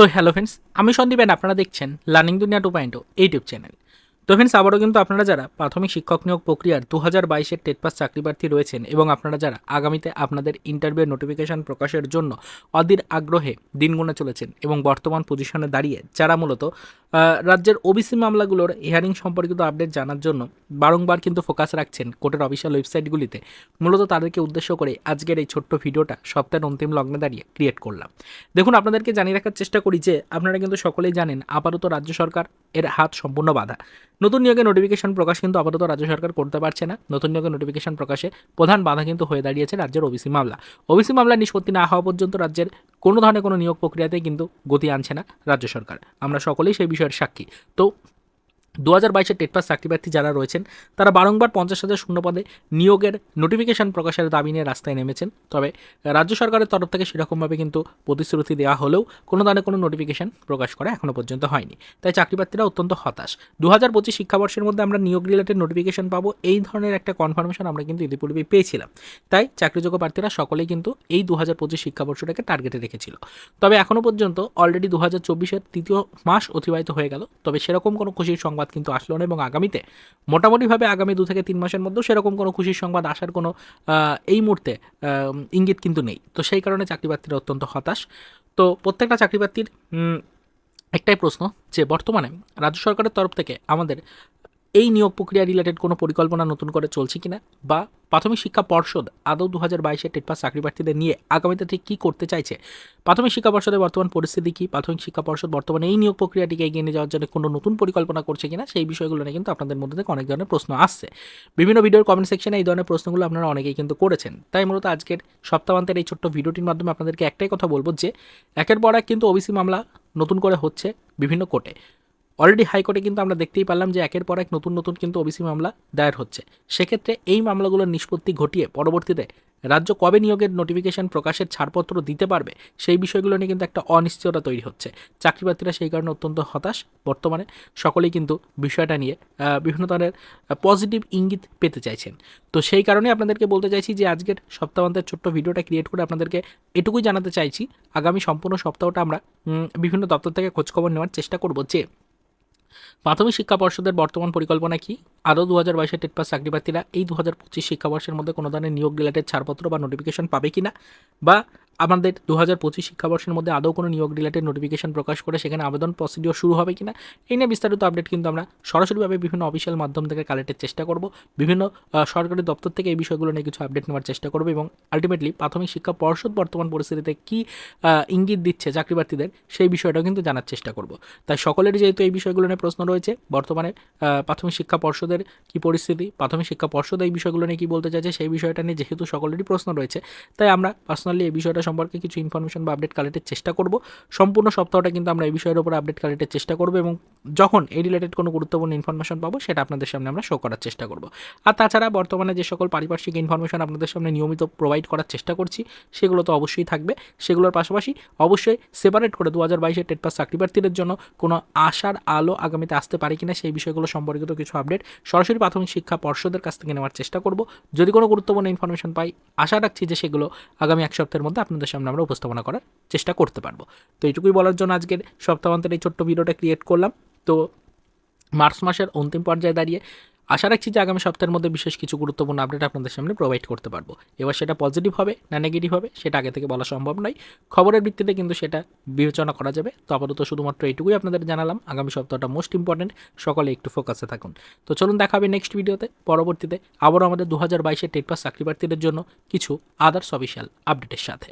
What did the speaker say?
তো hello friends আমি Sandeep and আপনারা দেখছেন learning Duniya two point YouTube channel তো ফ্রেন্ডস আবারও কিন্তু আপনারা যারা প্রাথমিক শিক্ষক নিয়োগ প্রক্রিয়ার দু হাজার বাইশের টেট পাস চাকরি প্রার্থী রয়েছেন এবং আপনারা যারা আগামীতে আপনাদের ইন্টারভিউ নোটিফিকেশন প্রকাশের জন্য অধীর আগ্রহে দিন গুনে চলেছেন এবং বর্তমান পজিশনে দাঁড়িয়ে, যারা মূলত রাজ্যের ওবিসি মামলাগুলোর হিয়ারিং সম্পর্কিত আপডেট জানার জন্য বারংবার কিন্তু ফোকাস রাখছেন কোর্টের অফিসিয়াল ওয়েবসাইটগুলিতে মূলত তাদেরকে উদ্দেশ্য করে আজকের এই ছোট্ট ভিডিওটা সপ্তাহের অন্তিম লগ্নে দাঁড়িয়ে ক্রিয়েট করলাম। দেখুন, আপনাদেরকে জানিয়ে রাখার চেষ্টা করি যে আপনারা কিন্তু সকলেই জানেন আপাতত রাজ্য সরকার এর হাত সম্পূর্ণ বাধা। নতুন নিয়োগের নোটিফিকেশন প্রকাশ কিন্তু আপাতত রাজ্য সরকার করতে পারছে না। নতুন নিয়োগের নোটিফিকেশন প্রকাশে প্রধান বাধা কিন্তু হয়ে দাঁড়িয়েছে রাজ্যের ওবিসি মামলা। ওবিসি মামলা নিষ্পত্তি না হওয়া পর্যন্ত রাজ্যের কোনো ধরনের কোনো নিয়োগ প্রক্রিয়াতে কিন্তু গতি আনছে না রাজ্য সরকার। আমরা সকলেই সেই বিষয়ের সাক্ষী। তো দু হাজার বাইশের টেট পাস চাকরি প্রার্থী যারা রয়েছেন, তারা বারংবার পঞ্চাশ হাজার শূন্য পদে নিয়োগের নোটিফিকেশন প্রকাশের দাবি নিয়ে রাস্তায় নেমেছেন। তবে রাজ্য সরকারের তরফ থেকে সেরকমভাবে কিন্তু প্রতিশ্রুতি দেওয়া হলেও কোনো ধরনের কোনো নোটিফিকেশন প্রকাশ করা এখনও পর্যন্ত হয়নি। তাই চাকরি প্রার্থীরা অত্যন্ত হতাশ। দু হাজার পঁচিশ শিক্ষাবর্ষের মধ্যে আমরা নিয়োগ রিলেটেড নোটিফিকেশন পাবো, এই ধরনের একটা কনফার্মেশন আমরা কিন্তু ইতিপূর্বেই পেয়েছিলাম। তাই চাকরিযোগ্য প্রার্থীরা সকলেই কিন্তু এই দু হাজার পঁচিশ শিক্ষাবর্ষটাকে টার্গেটে রেখেছিল। তবে এখনও পর্যন্ত অলরেডি দু হাজার চব্বিশের তৃতীয় মাস অতিবাহিত হয়ে গেল। তবে সেরকম কোনো খুশির সংবাদ কিন্তু আসলো না এবং আগামীতে মোটামুটিভাবে আগামী দু থেকে তিন মাসের মধ্যেও সেরকম কোনো খুশির সংবাদ আসার কোনো এই মুহূর্তে ইঙ্গিত কিন্তু নেই। তো সেই কারণে চাকরি প্রার্থীরা অত্যন্ত হতাশ। তো প্রত্যেকটা চাকরি প্রার্থীর একটাই প্রশ্ন যে বর্তমানে রাজ্য সরকারের তরফ থেকে আমাদের এই নিয়োগ প্রক্রিয়া রিলেটেড কোনো পরিকল্পনা নতুন করে চলছে কিনা? বা প্রাথমিক শিক্ষা পর্ষদ আদৌ দু হাজার বাইশে টেট পাস চাকরি প্রার্থীদের নিয়ে আগামীতে ঠিক কী করতে চাইছে? প্রাথমিক শিক্ষা পর্ষদের বর্তমান পরিস্থিতি কী? প্রাথমিক শিক্ষা পর্ষদ বর্তমানে এই নিয়োগ প্রক্রিয়াটিকে এগিয়ে নিয়ে যাওয়ার জন্য কোনো নতুন পরিকল্পনা করছে কিনা? সেই বিষয়গুলো নিয়ে কিন্তু আপনাদের মধ্যে থেকে অনেক ধরনের প্রশ্ন আসছে। বিভিন্ন ভিডিওর কমেন্ট সেকশনে এই ধরনের প্রশ্নগুলো আপনারা অনেকেই কিন্তু করেছেন। তাই মূলত আজকের সপ্তাহান্তের এই ছোট্ট ভিডিওটির মাধ্যমে আপনাদেরকে একটাই কথা বলব যে, একের পর এক কিন্তু ওবিসি মামলা নতুন করে হচ্ছে বিভিন্ন কোর্টে অলরেডি হাইকোর্টে কিন্তু আমরা দেখতেই পারলাম যে একের পর এক নতুন নতুন কিন্তু ওবিসি মামলা দায়ের হচ্ছে। সেক্ষেত্রে এই মামলাগুলোর নিষ্পত্তি ঘটিয়ে পরবর্তীতে রাজ্য কবে নিয়োগের নোটিফিকেশন প্রকাশের ছাড়পত্র দিতে পারবে সেই বিষয়গুলো নিয়ে কিন্তু একটা অনিশ্চয়তা তৈরি হচ্ছে। চাকরিপ্রার্থীরা সেই কারণে অত্যন্ত হতাশ বর্তমানে। সকলেই কিন্তু বিষয়টা নিয়ে বিভিন্ন ধরনের পজিটিভ ইঙ্গিত পেতে চাইছেন। তো সেই কারণে আপনাদেরকে বলতে চাইছি যে আজকের সপ্তাহান্তের ছোট্ট ভিডিওটা ক্রিয়েট করে আপনাদেরকে এটুকুই জানাতে চাইছি। আগামী সম্পূর্ণ সপ্তাহটা আমরা বিভিন্ন দপ্তর থেকে খোঁজখবর নেওয়ার চেষ্টা করব যে প্রাথমিক শিক্ষা পর্ষদের বর্তমান পরিকল্পনা কি? আরও দু হাজার বাইশের টেট পাস চাকরি প্রার্থীরা এই দু হাজার পঁচিশ শিক্ষাবর্ষের মধ্যে কোনো ধরনের নিয়োগ রিলেটেড ছাড়পত্র বা নোটিফিকেশন পাবে কিনা? বা আমাদের দু হাজার পঁচিশ শিক্ষাবর্ষের মধ্যে আদৌ কোনো নিয়োগ রিলেটেড নোটিফিকেশন প্রকাশ করে সেখানে আবেদন প্রসিডিওর শুরু হবে কিনা, এই নিয়ে বিস্তারিত আপডেট কিন্তু আমরা সরাসরিভাবে বিভিন্ন অফিসিয়াল মাধ্যম থেকে কালেক্টের চেষ্টা করব। বিভিন্ন সরকারি দপ্তর থেকে এই বিষয়গুলো নিয়ে কিছু আপডেট নেওয়ার চেষ্টা করব এবং আলটিমেটলি প্রাথমিক শিক্ষা পর্ষদ বর্তমান পরিস্থিতিতে কী ইঙ্গিত দিচ্ছে চাকরি প্রার্থীদের সেই বিষয়টাও কিন্তু জানার চেষ্টা করব। তাই সকলেরই যেহেতু এই বিষয়গুলো নিয়ে প্রশ্ন রয়েছে, বর্তমানে প্রাথমিক শিক্ষা পর্ষদের কি পরিস্থিতি, প্রাথমিক শিক্ষা পর্ষদ এই বিষয়গুলো নিয়ে কী বলতে চাইছে সেই বিষয়টা নিয়ে যেহেতু সকলেরই প্রশ্ন রয়েছে, তাই আমরা পার্সোনালি এই বিষয়টা সম্পর্কে কিছু ইনফরমেশন বা আপডেট কালেক্টের চেষ্টা করব। সম্পূর্ণ সপ্তাহটা কিন্তু আমরা এই বিষয়ের উপর আপডেট কালেক্টের চেষ্টা করব এবং যখন এই রিলেটেড কোনো গুরুত্বপূর্ণ ইনফরমেশন পাবো, সেটা আপনাদের সামনে আমরা শো করার চেষ্টা করব। আর তাছাড়া বর্তমানে যে সকল পারিপার্শ্বিক ইনফরমেশন আপনাদের সামনে নিয়মিত প্রোভাইড করার চেষ্টা করছি, সেগুলো তো অবশ্যই থাকবে। সেগুলোর পাশাপাশি অবশ্যই সেপারেট করে দু হাজার বাইশের টেট পাস চাকরি প্রার্থীদের জন্য কোনো আশার আলো আগামীতে আসতে পারে কিনা সেই বিষয়গুলো সম্পর্কিত কিছু আপডেট সরাসরি প্রাথমিক শিক্ষা পর্ষদের কাছ থেকে নেওয়ার চেষ্টা করব। যদি কোনো গুরুত্বপূর্ণ ইনফরমেশন পাই, আশা রাখছি যে সেগুলো আগামী এক সপ্তাহের মধ্যে আপনাদের সামনে আমরা উপস্থাপনা করার চেষ্টা করতে পারব। তো এইটুকুই বলার জন্য আজকের সপ্তাহান্তের এই ছোট্ট ভিডিওটা ক্রিয়েট করলাম। তো মার্চ মাসের অন্তিম পর্যায়ে দাঁড়িয়ে আশা রাখছি যে আগামী সপ্তাহের মধ্যে বিশেষ কিছু গুরুত্বপূর্ণ আপডেট আপনাদের সামনে প্রোভাইড করতে পারব। এবার সেটা পজিটিভ হবে, না নেগেটিভ হবে, সেটা আগে থেকে বলা সম্ভব নয়। খবরের ভিত্তিতে কিন্তু সেটা বিবেচনা করা যাবে। তো আপাতত শুধুমাত্র এইটুকুই আপনাদের জানালাম। আগামী সপ্তাহটা মোস্ট ইম্পর্টেন্ট সকলে একটু ফোকাসে থাকুন। তো চলুন দেখা হবে নেক্সট ভিডিওতে পরবর্তীতে আবারও আমাদের দু হাজার বাইশের টেট পাস চাকরি প্রার্থীদের জন্য কিছু আদার্স অফিসিয়াল আপডেটের সাথে।